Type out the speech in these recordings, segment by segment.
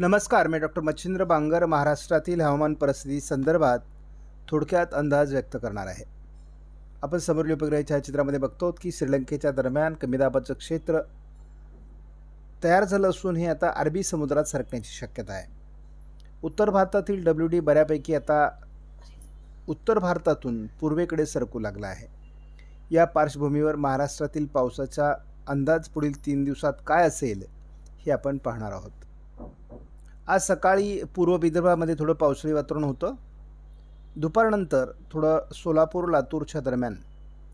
नमस्कार मी डॉक्टर मच्छिंद्र बांगर महाराष्ट्रातील हवामान परिस्थिती संदर्भात थोडक्यात अंदाज व्यक्त करणार आहे. आपण समोरील उपग्रह छायाचित्रामध्ये बघतो की श्रीलंकेच्या दरम्यान कमी दाबाचं क्षेत्र तयार झालं असून हे आता अरबी समुद्रात सरकण्याची शक्यता आहे. उत्तर भारतातील डब्ल्यू डी बऱ्यापैकी आता उत्तर भारतातून पूर्वेकडे सरकू लागला आहे. या पार्श्वभूमीवर महाराष्ट्रातील पावसाचा अंदाज पुढील तीन दिवसात काय असेल हे आपण पाहणार आहोत. आज सकाळी पूर्व विदर्भामध्ये थोडं पावसाळी वातावरण होतं. दुपारनंतर थोडं सोलापूर लातूरच्या दरम्यान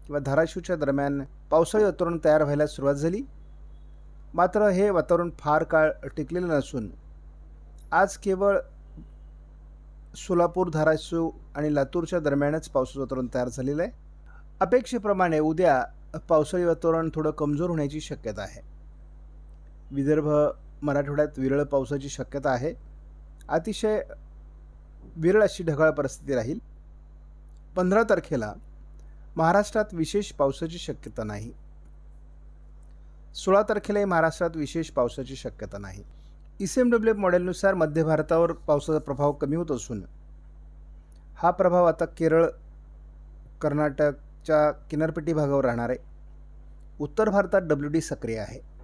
किंवा धाराशिवच्या दरम्यान पावसाळी वातावरण तयार व्हायला सुरुवात झाली. मात्र हे वातावरण फार काळ टिकलेलं नसून आज केवळ सोलापूर धाराशिव आणि लातूरच्या दरम्यानच पावसाचं वातावरण तयार झालेलं आहे. अपेक्षेप्रमाणे उद्या पावसाळी वातावरण थोडं कमजोर होण्याची शक्यता आहे. विदर्भ मराठवाड्यात विरळ पावसाची शक्यता आहे. अतिशय विरळ अशी ढगाळ परिस्थिती राहील. पंधरा तारखेला महाराष्ट्रात विशेष पावसाची शक्यता नाही. सोळा तारखेलाही महाराष्ट्रात विशेष पावसाची शक्यता नाही. E C M W F मॉडेलनुसार मध्य भारतावर पावसाचा प्रभाव कमी होत असून हा प्रभाव आता केरळ कर्नाटकच्या किनारपट्टी भागावर राहणार आहे. उत्तर भारतात डब्ल्यू डी सक्रिय आहे.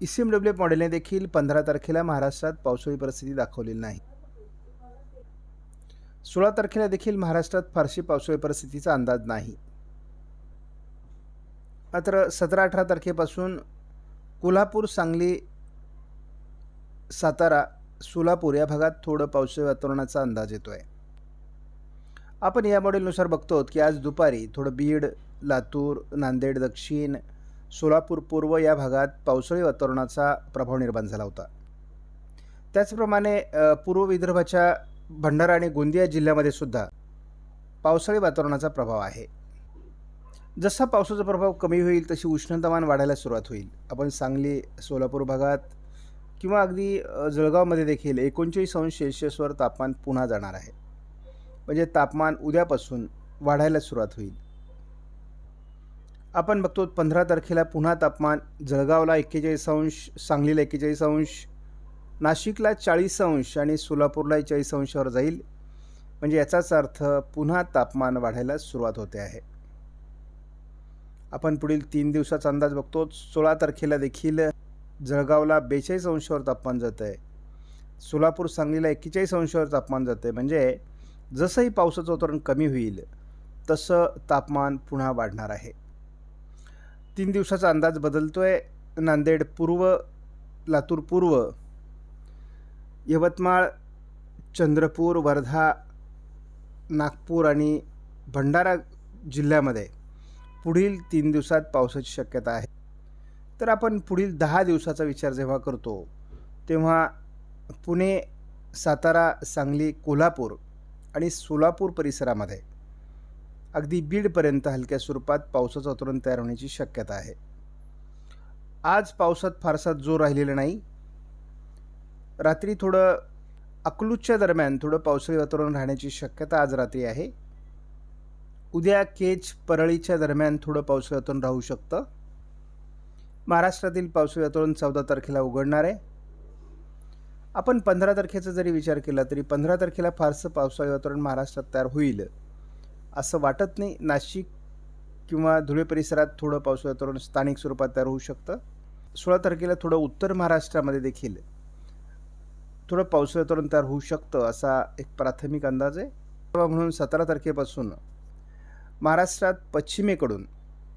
E C M W F मॉडेलने देखील पंधरा तारखेला महाराष्ट्रात पावसाळी परिस्थिती दाखवलेली नाही. सोळा तारखेला देखील महाराष्ट्रात फारशी पावसाळी परिस्थितीचा अंदाज नाही. मात्र सतरा अठरा तारखेपासून कोल्हापूर सांगली सातारा सोलापूर या भागात थोडं पावसाळी वातावरणाचा अंदाज येतो आहे आपण या मॉडेलनुसार बघतो की आज दुपारी थोडं बीड लातूर नांदेड दक्षिण सोलापूर पूर्व या भागात पावसाळी वातावरणाचा प्रभाव निर्माण झाला होता. त्याचप्रमाणे पूर्व विदर्भाच्या भंडारा आणि गोंदिया जिल्ह्यामध्ये सुद्धा पावसाळी वातावरणाचा प्रभाव आहे. जसा पावसाचा प्रभाव कमी होईल तशी उष्णतामान वाढायला सुरुवात होईल. आपण सांगली सोलापूर भागात किंवा अगदी जळगावमध्ये देखील एकोणचाळीस अंश सेल्शियसवर तापमान पुन्हा जाणार आहे. म्हणजे तापमान उद्यापासून वाढायला सुरुवात होईल. आपण बघतो पंधरा तारखेला पुन्हा तापमान जळगावला एक्केचाळीस अंश सांगलीला एक्केचाळीस अंश नाशिकला चाळीस अंश आणि सोलापूरलाही चाळीस अंशावर जाईल. म्हणजे याचाच अर्थ पुन्हा तापमान वाढायला सुरुवात होते आहे. आपण पुढील तीन दिवसाचा अंदाज बघतो. सोळा तारखेला देखील जळगावला बेचाळीस अंशावर तापमान जातं आहे. सोलापूर सांगलीला एक्केचाळीस अंशावर तापमान जातं आहे. म्हणजे जसंही पावसाचं वातावरण कमी होईल तसं तापमान पुन्हा वाढणार आहे. तीन दिवसाचा अंदाज बदलतो आहे नांदेड पूर्व लातूर पूर्व यवतमाळ चंद्रपूर वर्धा नागपूर आणि भंडारा जिल्ह्यामध्ये पुढील तीन दिवसात पावसाची शक्यता आहे. तर आपण पुढील दहा दिवसाचा विचार जेव्हा करतो तेव्हा पुणे सातारा सांगली कोल्हापूर आणि सोलापूर परिसरामध्ये अगदी बीडपर्यंत हलक्या स्वरूपात पावसाचं वातावरण तयार होण्याची शक्यता आहे. आज पावसात फारसा जोर राहिलेला नाही. रात्री थोडं अकलूजच्या दरम्यान थोडं पावसाळी वातावरण राहण्याची शक्यता आज रात्री आहे. उद्या केच परळीच्या दरम्यान थोडं पावसाळी वातावरण राहू शकतं. महाराष्ट्रातील पावसाळी वातावरण चौदा तारखेला उघडणार आहे. आपण पंधरा तारखेचा जरी विचार केला तरी पंधरा तारखेला फारसं पावसाळी वातावरण महाराष्ट्रात तयार होईल. असं वाटत नाही. नाशिक किंवा धुळे परिसरात थोडं पाऊस वातावरण स्थानिक स्वरूपात तयार होऊ शकतं. सोळा तारखेला थोडं उत्तर महाराष्ट्रामध्ये देखील थोडं पावसाळी वातावरण तयार होऊ शकतं असा एक प्राथमिक अंदाज आहे. म्हणून सतरा तारखेपासून महाराष्ट्रात पश्चिमेकडून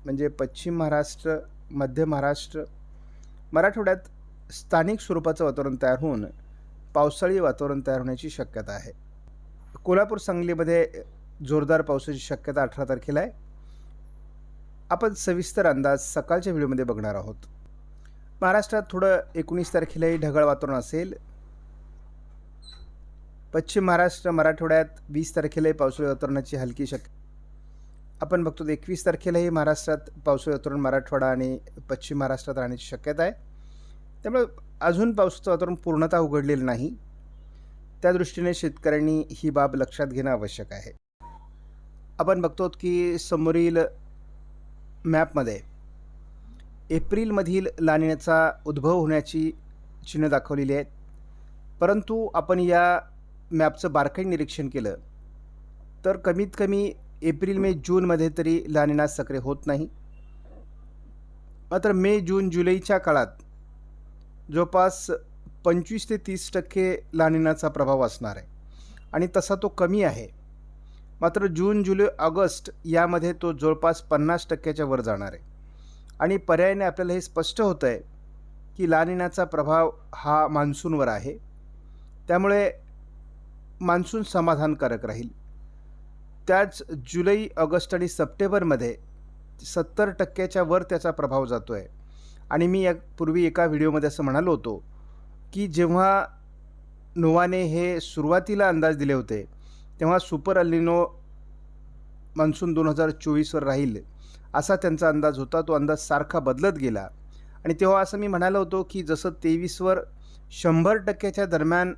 म्हणजे पश्चिम महाराष्ट्र मध्य महाराष्ट्र मराठवाड्यात स्थानिक स्वरूपाचं वातावरण तयार होऊन पावसाळी वातावरण तयार होण्याची शक्यता आहे. कोल्हापूर सांगलीमध्ये जोरदार पावसाची शक्यता अठरा तारखेला आहे. आपण सविस्तर अंदाज सकाळच्या व्हिडिओमध्ये बघणार आहोत. महाराष्ट्रात थोडं एकोणीस तारखेलाही ढगाळ वातावरण असेल. पश्चिम महाराष्ट्र मराठवाड्यात वीस तारखेलाही पावसाळी वातावरणाची हलकी शक्य आपण बघतो एकवीस तारखेलाही महाराष्ट्रात पावसाळी वातावरण मराठवाडा आणि पश्चिम महाराष्ट्रात राहण्याची शक्यता आहे. त्यामुळे अजून पावसाचं वातावरण पूर्णतः उघडलेलं नाही. त्या दृष्टीने शेतकऱ्यांनी ही बाब लक्षात घेणं आवश्यक आहे. आपण बघतो की समोरील मॅपमध्ये एप्रिलमधील लानिण्याचा उद्भव होण्याची चिन्ह दाखवलेली आहेत. परंतु आपण या मॅपचं बारकाई निरीक्षण केलं तर कमीत कमी एप्रिल मे जूनमध्ये तरी लानिना सक्रिय होत नाही. मात्र मे जून जुलैच्या काळात जवळपास पंचवीस ते तीस टक्के लानिनाचा प्रभाव असणार आहे आणि तसा तो कमी आहे. मात्र जून जुलै ऑगस्ट यामध्ये तो जवळपास पन्नास टक्क्याच्या वर जाणार आहे. आणि पर्यायाने आपल्याला हे स्पष्ट होतं आहे की लानिनाचा प्रभाव हा मान्सूनवर आहे. त्यामुळे मान्सून समाधानकारक राहील. त्याच जुलै ऑगस्ट आणि सप्टेंबरमध्ये सत्तर टक्क्याच्या वर त्याचा प्रभाव जातो आहे आणि मी या पूर्वी एका व्हिडिओमध्ये असं म्हणालो होतो की जेव्हा नोवाने हे सुरुवातीला अंदाज दिले होते तेव्हा सुपर अलिनो मान्सून दोन हजार चोवीसवर राहील असा त्यांचा अंदाज होता. तो अंदाज सारखा बदलत गेला. आणि तेव्हा असं मी म्हणालो होतो की जसं तेवीसवर शंभर टक्क्याच्या दरम्यान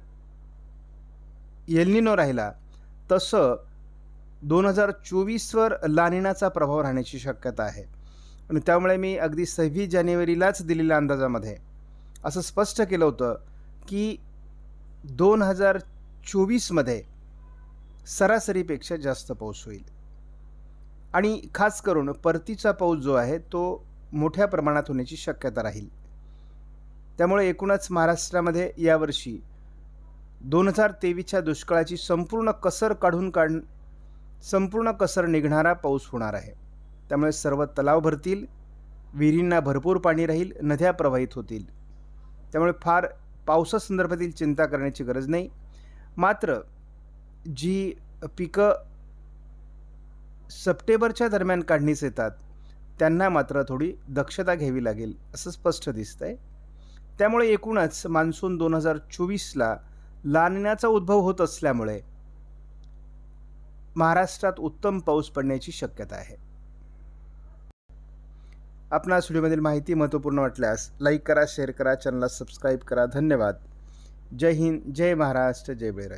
येलनिनो राहिला तसं दोन हजार चोवीसवर लानिनाचा प्रभाव राहण्याची शक्यता आहे. आणि त्यामुळे मी अगदी सव्वीस जानेवारीलाच दिलेल्या अंदाजामध्ये असं स्पष्ट केलं होतं की दोन हजार चोवीसमध्ये सरासरीपेक्षा जास्त पाऊस होईल. आणि खास करून परतीचा पाऊस जो आहे तो मोठ्या प्रमाणात होण्याची शक्यता राहील. त्यामुळे एकूणच महाराष्ट्रामध्ये यावर्षी दोन हजार तेवीसच्या दुष्काळाची संपूर्ण कसर काढून काढ संपूर्ण कसर निघणारा पाऊस होणार आहे. त्यामुळे सर्व तलाव भरतील विहिरींना भरपूर पाणी राहील नद्या प्रवाहित होतील. त्यामुळे फार पावसासंदर्भातील चिंता करण्याची गरज नाही. मात्र जी पिकं सप्टेंबरच्या दरम्यान काढणीस येतात त्यांना मात्र थोडी दक्षता घ्यावी लागेल असं स्पष्ट दिसतं आहे त्यामुळे एकूणच मान्सून दोन हजार चोवीसला लानिनाचा उद्भव होत असल्यामुळे महाराष्ट्रात उत्तम पाऊस पडण्याची शक्यता आहे. आपणास व्हिडिओमधील माहिती महत्त्वपूर्ण वाटल्यास लाईक करा शेअर करा चॅनलला सबस्क्राईब करा. धन्यवाद. जय हिंद जय महाराष्ट्र जय बेराज.